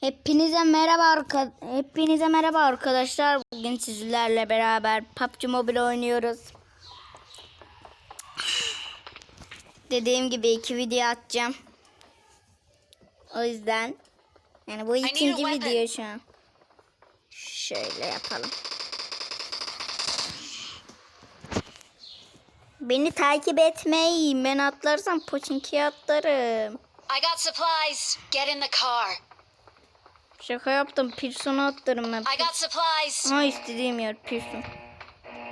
Hepinize merhaba arka Hepinize merhaba arkadaşlar. Bugün sizlerle beraber PUBG Mobile oynuyoruz. Dediğim gibi iki video atacağım. O yüzden yani bu ikinci video şu an. Şöyle yapalım. Beni takip etmeyin. Ben atlarsam poçinkiye atlarım. I got supplies. Get in the car. Yaptım. Pearson'a atlarım ben. Ha istediğim yer Pearson.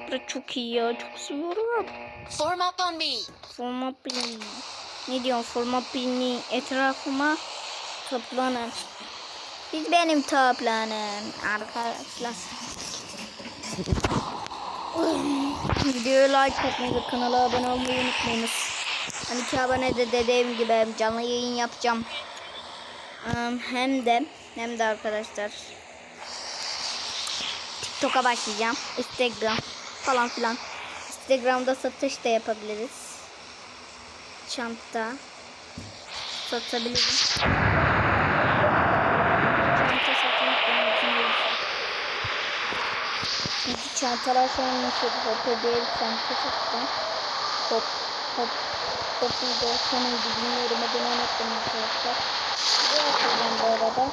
Burası çok iyi ya. Çok seviyorum. Form up on me. Forma bini. Ne diyorsun? Forma bini etrafıma toplanın. Siz benim toplanın arkadaşlar. Videoya like atmayı ve kanala abone olmayı unutmayınız. 12 abone de dediğim gibi canlı yayın yapacağım. Em, Hem de hem de arkadaşlar TikTok'a başlayacağım. Instagram falan filan. Instagram'da satış da yapabiliriz. Çanta satabilirim. Çanta satmak benim. Çünkü çantalar. Hop diye bir çanta sattım. Hop hop. Hop'un da sonuydu bilmiyorum. Adını unuttum arkadaşlar. Buraya açacağım bu arada.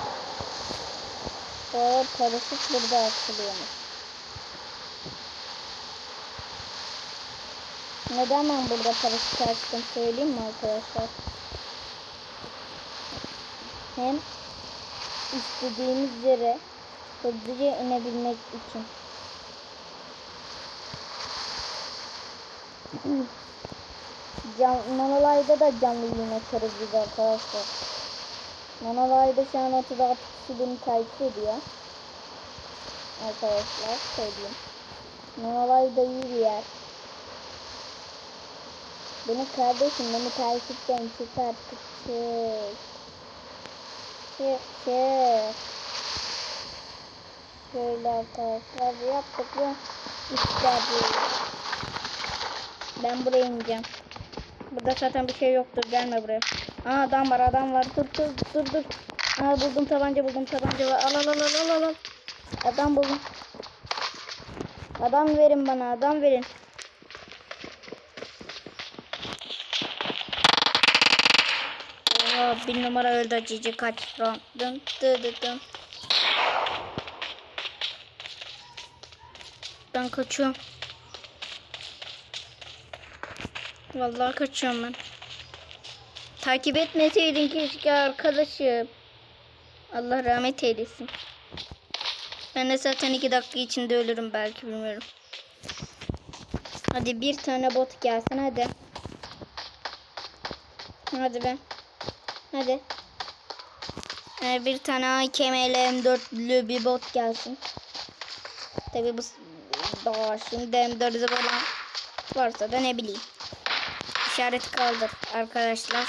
O paraşüt burada açılıyormuş. Neden ben burada paraşüt açtım söyleyeyim mi arkadaşlar? Hem istediğimiz yere hızlıca inebilmek için. Can, Nanolay'da da canlı yayın açarız biz arkadaşlar. Nanolay'da şu an 36 kişi beni takip ediyor. Arkadaşlar söyleyeyim. Nanolay da iyi bir yer. Benim kardeşim beni takipten çık artık çık. Çık çık. Şöyle arkadaşlar yaptık ve işte. Ben buraya ineceğim. Burada zaten bir şey yoktur. Gelme buraya. Aa adam var adam var. Dur dur dur dur. Aa buldum tabanca buldum tabanca. Al al al al al al. Adam buldum. Adam verin bana adam verin. Oha bir numara öldü cici kaç round. Dın dı dı dın. Ben kaçıyorum. Vallahi kaçıyorum ben. Takip etmeseydin keşke arkadaşım. Allah rahmet eylesin. Ben de zaten iki dakika içinde ölürüm belki bilmiyorum. Hadi bir tane bot gelsin hadi. Hadi be. Hadi. Ee, bir tane AKM'li M4'lü bir bot gelsin. Tabi bu daha şimdi M4'ü falan varsa da ne bileyim. İşaret kaldır arkadaşlar.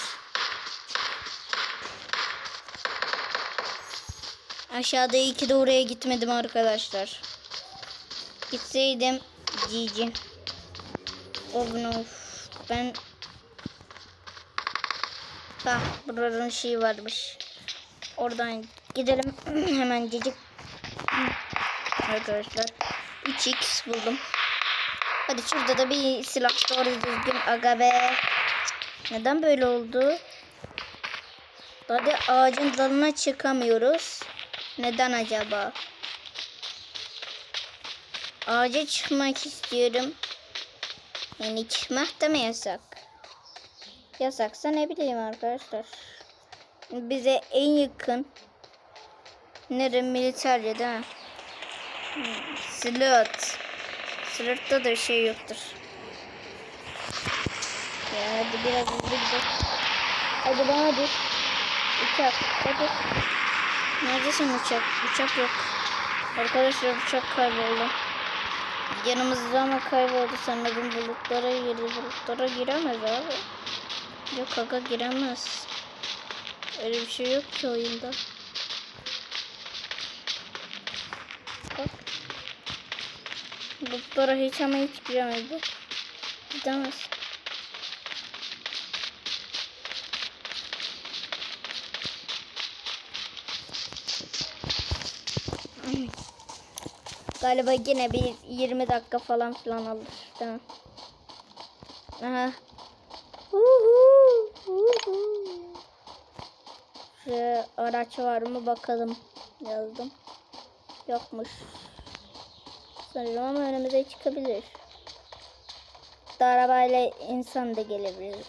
Aşağıda iyi ki de oraya gitmedim arkadaşlar. Gitseydim. Of no. Ben Bak buranın şeyi varmış. Oradan gidelim hemen cicik. Arkadaşlar 3x buldum. Hadi şurada da bir silah doğru düzgün aga be. Neden böyle oldu? Hadi ağacın dalına çıkamıyoruz. Neden acaba? Ağaca çıkmak istiyorum. Yani çıkmak da mı yasak? Yasaksa ne bileyim arkadaşlar. Bize en yakın nere militerya değil mi? Hmm, Slot. Slot'ta da şey yoktur. Ya hadi biraz hızlı gidelim. Hadi bana hadi. Uçak. Hadi. Neredesin uçak? Uçak yok. Arkadaşlar uçak kayboldu. Yanımızda ama kayboldu sanırım bulutlara girdi. Bulutlara giremez abi. Yok aga giremez. Öyle bir şey yok ki oyunda. Bulutlara hiç ama hiç giremez bu. Gidemez. Galiba yine bir 20 dakika falan filan alır. Mi? Aha. Uhu, uhu. Şu araç var mı bakalım yazdım. Yokmuş. Sanırım ama önümüze çıkabilir. Hatta arabayla insan da gelebilir.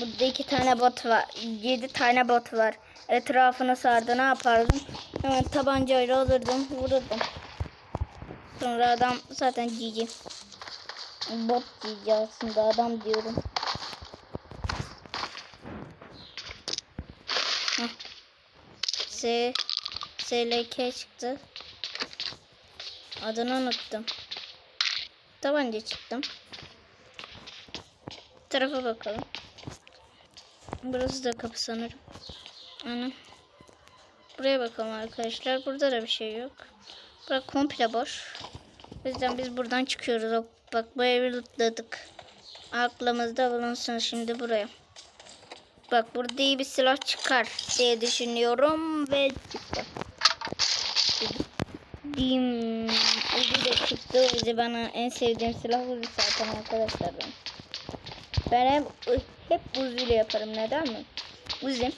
Burada iki tane bot var. Yedi tane bot var. Etrafını sardı ne yapardım? Hemen tabancayla alırdım. Vururdum. Sonra adam zaten cici. Bot cici aslında adam diyorum. Heh. S SLK çıktı. Adını unuttum. Tabanca çıktım. Tarafa bakalım. Burası da kapı sanırım. Aynen. Buraya bakalım arkadaşlar. Burada da bir şey yok. Bura komple boş. O yüzden biz buradan çıkıyoruz. Bak bu evi lootladık. Aklımızda bulunsun şimdi buraya. Bak burada iyi bir silah çıkar diye düşünüyorum ve çıktı. Dim. Uzi de çıktı. Uzi bana en sevdiğim silah Uzi zaten arkadaşlar. Ben hep, hep Uzi ile yaparım. Neden mi? Uzi.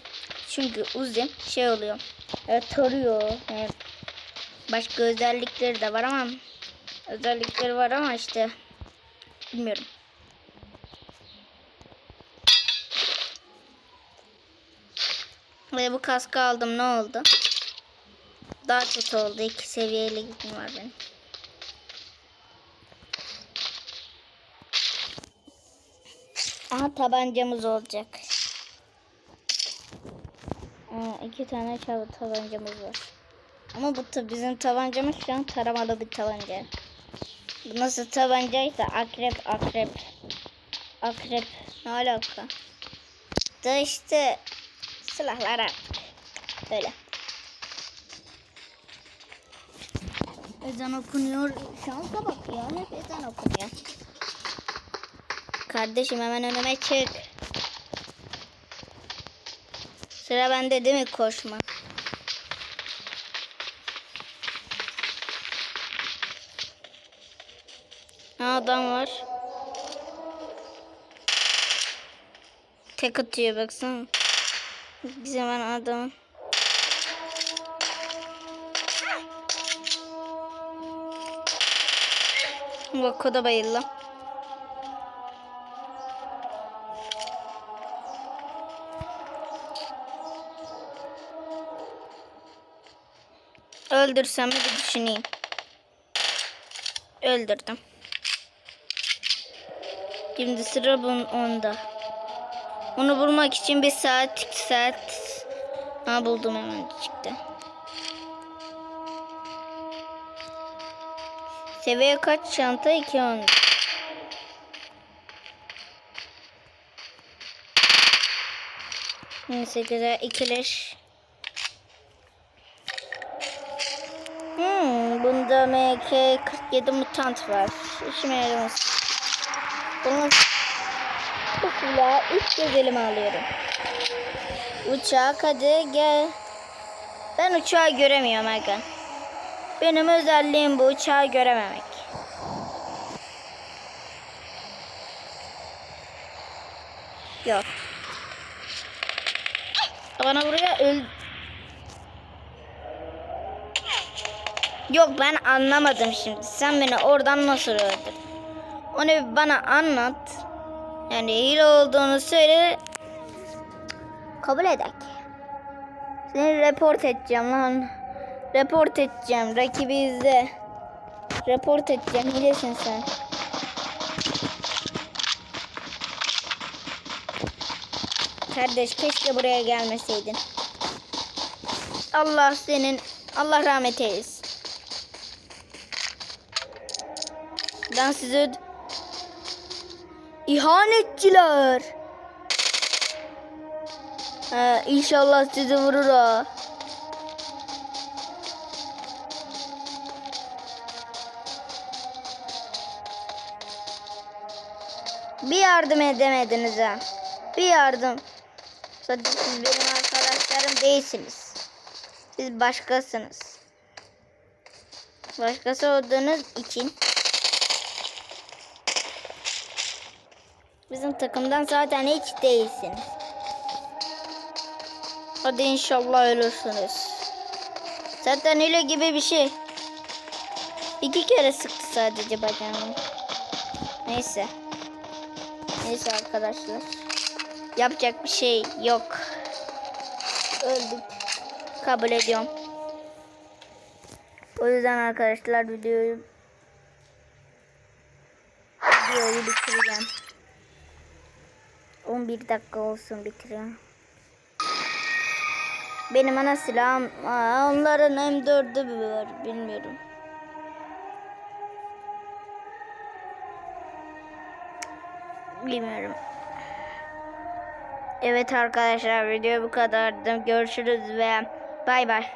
Çünkü Uzi şey oluyor. Evet tarıyor. Evet. Başka özellikleri de var ama özellikleri var ama işte bilmiyorum. Ve bu kaskı aldım ne oldu? Daha kötü oldu. İki seviyeli gücüm var benim. Aha tabancamız olacak. Aa, iki tane çabuk tabancamız var. Ama bu ta- bizim tabancamız şu an taramalı bir tabanca. Bu nasıl tabancaysa akrep akrep. Akrep ne alaka? Da işte silahlar artık. Böyle. Ezan okunuyor. Şansa bak ya. Hep ezan okunuyor. Kardeşim hemen önüme çık. Sıra bende değil mi koşma? Ha, adam var. Tek atıyor baksana. Biz hemen adam. Bak o da bayıldı. Öldürsem mi bir düşüneyim. Öldürdüm. Şimdi sıra bunun onda. Onu bulmak için bir saat, iki saat. Ha buldum hemen çıktı. Seviye kaç çanta? 2 10. Neyse güzel ikileş. MK47 mutant var. İşime yaramaz. Bunu bu silahı ilk göz elime alıyorum. Uçak hadi gel. Ben uçağı göremiyorum aga. Benim özelliğim bu uçağı görememek. Yok. Bana buraya öl... Yok ben anlamadım şimdi. Sen beni oradan nasıl öldürdün? Onu bana anlat. Yani hile olduğunu söyle. Kabul edek. Seni report edeceğim lan. Report edeceğim. Rakibi izle. Report edeceğim. Hilesin sen. Kardeş keşke buraya gelmeseydin. Allah senin Allah rahmet eylesin. Ben size İhanetçiler. He, inşallah sizi vurur ha. Bir yardım edemediniz ha. Bir yardım. Zaten siz benim arkadaşlarım değilsiniz. Siz başkasınız. Başkası olduğunuz için bizim takımdan zaten hiç değilsiniz. Hadi inşallah ölürsünüz. Zaten öyle gibi bir şey. İki kere sıktı sadece bacağımı. Neyse. Neyse arkadaşlar. Yapacak bir şey yok. Öldük. Kabul ediyorum. O yüzden arkadaşlar videoyu videoyu bitireceğim. 11 dakika olsun bitiriyorum. Benim ana silahım Aa, onların M4'ü var bilmiyorum. Bilmiyorum. Evet arkadaşlar video bu kadardı. Görüşürüz ve bay bay.